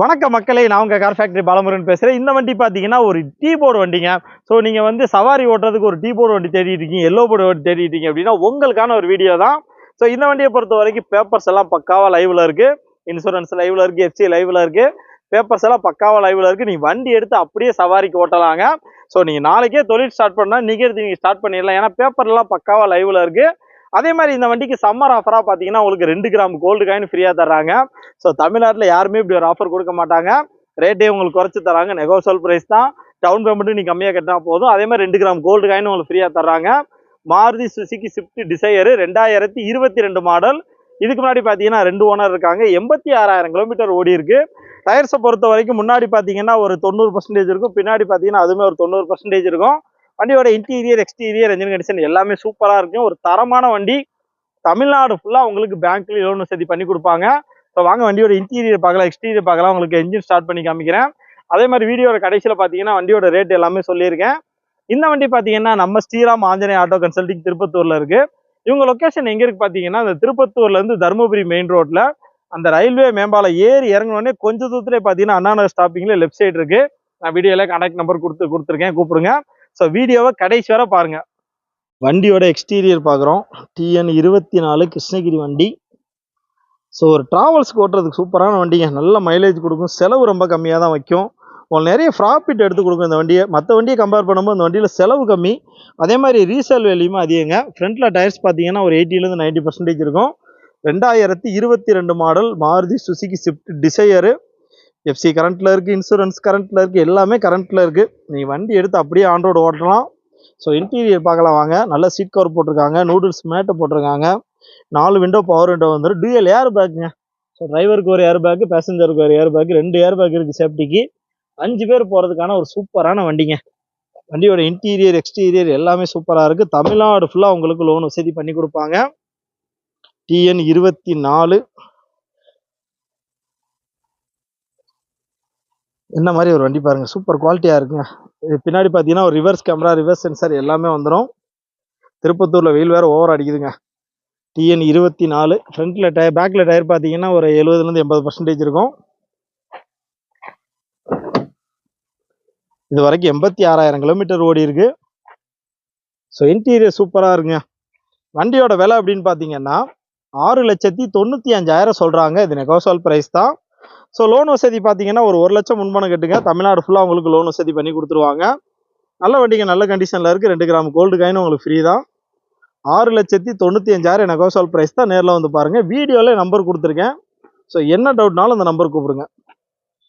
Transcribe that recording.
வணக்க மக்களே நான் உங்கள் கார் ஃபேக்டரி பாலமுருகன் பேசுகிறேன் இந்த வண்டி பார்த்தீங்கன்னா ஒரு டீ போர்டு வண்டிங்க. ஸோ நீங்கள் வந்து சவாரி ஓட்டுறதுக்கு ஒரு டீ போர்டு வண்டி தேடிட்டு இருக்கீங்க எல்லோ போர்டு வண்டி தேடிட்டு இருக்கீங்க அப்படின்னா உங்களுக்கான ஒரு வீடியோ தான். ஸோ இந்த வண்டியை பொறுத்த வரைக்கும் பேப்பர்ஸ் எல்லாம் பக்காவாக லைவில் இருக்குது இன்சூரன்ஸ் லைவில் இருக்குது எஃப்சி லைவில் இருக்குது பேப்பர்ஸ் எல்லாம் பக்காவாக லைவில் இருக்குது நீங்கள் வண்டி எடுத்து அப்படியே சவாரிக்கு ஓட்டலாங்க. ஸோ நீங்கள் நாளைக்கே தொழில் ஸ்டார்ட் பண்ணால் நீங்கள் எடுத்து நீங்கள் ஸ்டார்ட் பண்ணிடலாம். ஏன்னா பேப்பர்லாம் பக்காவாக லைவில் இருக்குது அதே மாதிரி இந்த வண்டிக்கு சம்மர் ஆஃபராக பார்த்தீங்கன்னா உங்களுக்கு ரெண்டு கிராம் கோல்டு காயின் ஃப்ரீயாக தர்றாங்க. ஸோ தமிழ்நாட்டில் யாருமே இப்படி ஒரு ஆஃபர் கொடுக்க மாட்டாங்க. ரேட்டே உங்களுக்கு குறைச்சி தராங்க நெகோசல் ப்ரைஸ் தான். டவுன் பேமெண்ட்டு நீ கம்மியாக கட்டினா போதும். அதே மாதிரி ரெண்டு கிராம் கோல்டு காயின் உங்களுக்கு ஃப்ரீயாக தர்றாங்க. மாருதி சுசுகி ஸ்விஃப்ட் டிசையரு ரெண்டாயிரத்தி இருபத்தி ரெண்டு மாடல் இதுக்கு முன்னாடி பார்த்தீங்கன்னா ரெண்டு ஓனர் இருக்காங்க. எண்பத்தி ஆறாயிரம் கிலோமீட்டர் ஓடி இருக்கு. டயர்ஸை பொறுத்த வரைக்கும் முன்னாடி பார்த்தீங்கன்னா ஒரு தொண்ணூறு பர்சன்டேஜ் இருக்கும். பின்னாடி பார்த்தீங்கன்னா அதுவுமே ஒரு தொண்ணூறு பர்சன்டேஜ் இருக்கும். வண்டியோட இன்டீரியர் எக்ஸ்டீரியர் என்ஜின் கண்டிஷன் எல்லாமே சூப்பராக இருக்கும். ஒரு தரமான வண்டி. தமிழ்நாடு ஃபுல்லாக உங்களுக்கு பேங்க்ல லோன் வசதி பண்ணி கொடுப்பாங்க. ஸோ வாங்க வண்டியோட இன்டீரியர் பார்க்கலாம் எக்ஸ்டீரியர் பார்க்கலாம். உங்களுக்கு என்ஜின் ஸ்டார்ட் பண்ணி காமிக்கிறேன். அதே மாதிரி வீடியோட கடைசியில் பார்த்தீங்கன்னா வண்டியோட ரேட் எல்லாமே சொல்லியிருக்கேன். இந்த வண்டி பார்த்தீங்கன்னா நம்ம ஸ்ரீராம் ஆஞ்சநேய ஆட்டோ கன்சல்டிங் திருப்பத்தூரில் இருக்கு. இவங்க லொக்கேஷன் எங்கே இருக்கு பார்த்தீங்கன்னா அந்த திருப்பத்தூர்லேருந்து தருமபுரி மெயின் ரோட்டில் அந்த ரயில்வே மேம்பாலம் ஏறி இறங்கினோடனே கொஞ்ச தூரத்துலேயே பார்த்தீங்கன்னா அண்ணா ஸ்டாப்பிங்கில் லெஃப்ட் சைடு இருக்குது நான் வீடியோவில் கான்டாக்ட் நம்பர் கொடுத்து கொடுத்துருக்கேன். கூப்பிடுங்க. ஸோ வீடியோவை கடைசி வர பாருங்க. வண்டியோட எக்ஸ்டீரியர் பார்க்குறோம் டிஎன் இருபத்தி நாலு கிருஷ்ணகிரி வண்டி. ஸோ ஒரு ட்ராவல்ஸ்க்கு ஓட்டுறதுக்கு சூப்பரான வண்டிங்க. நல்ல மைலேஜ் கொடுக்கும். செலவு ரொம்ப கம்மியாக தான் வைக்கும். உங்களுக்கு நிறைய ப்ராஃபிட் எடுத்து கொடுக்கும் இந்த வண்டியை. மற்ற வண்டியை கம்பேர் பண்ணும்போது இந்த வண்டியில் செலவு கம்மி. அதே மாதிரி ரீசேல் வேல்யூமே அதிகங்க. ஃப்ரண்ட்டில் டயர்ஸ் பார்த்தீங்கன்னா ஒரு எயிட்டிலேருந்து நைன்ட்டி பர்சன்டேஜ் இருக்கும். ரெண்டாயிரத்தி இருபத்தி ரெண்டு model Maruti Suzuki Swift Dzire FC கரண்ட்டில் இருக்குது இன்சூரன்ஸ் கரண்ட்டில் இருக்குது எல்லாமே கரண்ட்டில் இருக்குது நீங்கள் வண்டி எடுத்து அப்படியே ஆன் ரோடு ஓட்டலாம். ஸோ இன்டீரியர் பார்க்கலாம் வாங்க. நல்ல சீட் கவர் போட்டிருக்காங்க. நூடுல்ஸ் மேட்டை போட்டிருக்காங்க. நாலு விண்டோ பவர் விண்டோ வந்துடும் டூயல் ஏர் பேக்குங்க ஸோ டிரைவருக்கு ஒரு ஏர் பேக்கு பேசஞ்சருக்கு ஒரு ஏர் பேக்கு ரெண்டு ஏர் பேக் இருக்குது சேஃப்டிக்கு அஞ்சு பேர் போகிறதுக்கான ஒரு சூப்பரான வண்டிங்க. வண்டியோட இன்டீரியர் எக்ஸ்டீரியர் எல்லாமே சூப்பராக இருக்குது தமிழ்நாடு ஃபுல்லாக உங்களுக்கு லோன் வசதி பண்ணி கொடுப்பாங்க. டிஎன் இருபத்தி நாலு. என்ன மாதிரி ஒரு வண்டி பாருங்க. சூப்பர் குவாலிட்டியாக இருக்குங்க. இது பின்னாடி பார்த்தீங்கன்னா ஒரு ரிவர்ஸ் கேமரா ரிவர்ஸ் சென்சார் எல்லாமே வந்துடும் திருப்பத்தூரில் வெயில் வேறு ஓவர் அடிக்குதுங்க. டிஎன் இருபத்தி நாலு ஃப்ரண்ட்டில் டயர் பேக்கில் டயர் பார்த்தீங்கன்னா ஒரு எழுபதுலேருந்து எண்பது பர்சன்டேஜ் இருக்கும். இது வரைக்கும் எண்பத்தி ஆறாயிரம் கிலோமீட்டர் ஓடி இருக்கு. ஸோ இன்டீரியர் சூப்பராக இருக்குங்க. வண்டியோட விலை அப்படின்னு பார்த்தீங்கன்னா ஆறு லட்சத்தி தொண்ணூற்றி அஞ்சாயிரம் சொல்கிறாங்க இது நெகோசால் ப்ரைஸ் தான். ஸோ லோன் வசதி பார்த்தீங்கன்னா ஒரு ஒரு லட்சம் முன்பணம் கட்டுங்க. தமிழ்நாடு ஃபுல்லாக உங்களுக்கு லோன் வசதி பண்ணி கொடுத்துருவாங்க. நல்ல வண்டிங்க நல்ல கண்டிஷனில் இருக்குது ரெண்டு கிராம் கோல்டு காயின் உங்களுக்கு ஃப்ரீ தான். ஆறு லட்சத்தி தொண்ணூற்றி அஞ்சாயிரம் நெகோசல் ப்ரைஸ் தான் நேரில் வந்து பாருங்கள் வீடியோவில் நம்பர் கொடுத்துருக்கேன். ஸோ என்ன டவுட்னாலும் அந்த நம்பர் கூப்பிடுங்க.